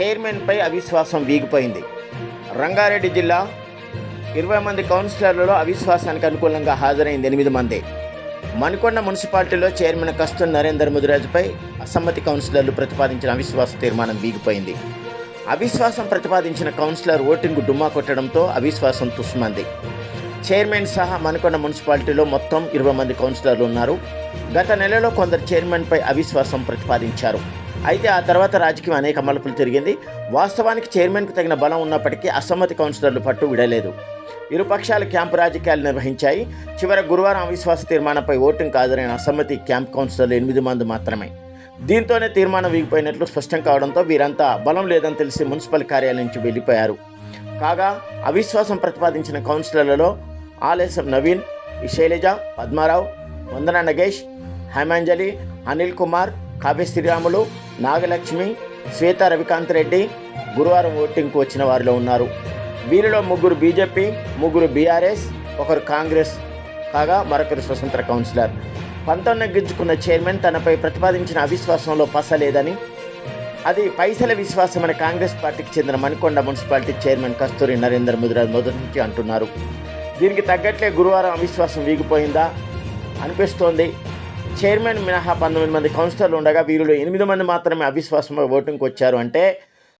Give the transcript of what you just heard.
చైర్మన్పై అవిశ్వాసం వీగిపోయింది. రంగారెడ్డి జిల్లా ఇరవై మంది కౌన్సిలర్లలో అవిశ్వాసానికి అనుకూలంగా హాజరైంది ఎనిమిది మంది. మణికొండ మున్సిపాలిటీలో చైర్మన్ కస్తూరి నరేందర్ ముదిరాజుపై అసమ్మతి కౌన్సిలర్లు ప్రతిపాదించిన అవిశ్వాస తీర్మానం వీగిపోయింది. అవిశ్వాసం ప్రతిపాదించిన కౌన్సిలర్ ఓటింగ్ డుమ్మా కొట్టడంతో అవిశ్వాసం తుస్మంది. చైర్మన్ సహా మణికొండ మున్సిపాలిటీలో మొత్తం ఇరవై మంది కౌన్సిలర్లు ఉన్నారు. గత నెలలో కొందరు చైర్మన్పై అవిశ్వాసం ప్రతిపాదించారు. అయితే ఆ తర్వాత రాజకీయం అనేక మలుపులు తిరిగింది. వాస్తవానికి చైర్మన్కు తగిన బలం ఉన్నప్పటికీ అసమ్మతి కౌన్సిలర్లు పట్టు విడలేదు. ఇరుపక్షాలు క్యాంపు రాజకీయాలు నిర్వహించాయి. చివర గురువారం అవిశ్వాస తీర్మానంపై ఓటింగ్ హాజరైన అసమ్మతి క్యాంప్ కౌన్సిలర్లు ఎనిమిది మంది మాత్రమే. దీంతోనే తీర్మానం వీగిపోయినట్లు స్పష్టం కావడంతో వీరంతా బలం లేదని తెలిసి మున్సిపల్ కార్యాలయం నుంచి వెళ్ళిపోయారు. కాగా అవిశ్వాసం ప్రతిపాదించిన కౌన్సిలర్లలో ఆలేసం నవీన్ శైలజ పద్మారావు వందన నగేష్ హేమాంజలి అనిల్ కుమార్ కావ్య శ్రీరాములు నాగలక్ష్మి శ్వేత రవికాంత్ రెడ్డి గురువారం ఓటింగ్కు వచ్చిన వారిలో ఉన్నారు. వీరిలో ముగ్గురు బీజేపీ ముగ్గురు బీఆర్ఎస్ ఒకరు కాంగ్రెస్. కాగా మరొకరు స్వతంత్ర కౌన్సిలర్. పంతొమ్మిది గిజ్జుకున్న చైర్మన్ తనపై ప్రతిపాదించిన అవిశ్వాసంలో పసలేదని అది పైసల విశ్వాసమని కాంగ్రెస్ పార్టీకి చెందిన మణికొండ మున్సిపాలిటీ చైర్మన్ కస్తూరి నరేందర్ ముదిరాజ్ మొదటి నుంచి అంటున్నారు. దీనికి తగ్గట్లే గురువారం అవిశ్వాసం వీగిపోయిందా? అనిపిస్తోంది. చైర్మన్ మినహా పంతొమ్మిది మంది కౌన్సిలర్లు ఉండగా వీరిలో ఎనిమిది మంది మాత్రమే అవిశ్వాసంగా ఓటింగ్కి వచ్చారు అంటే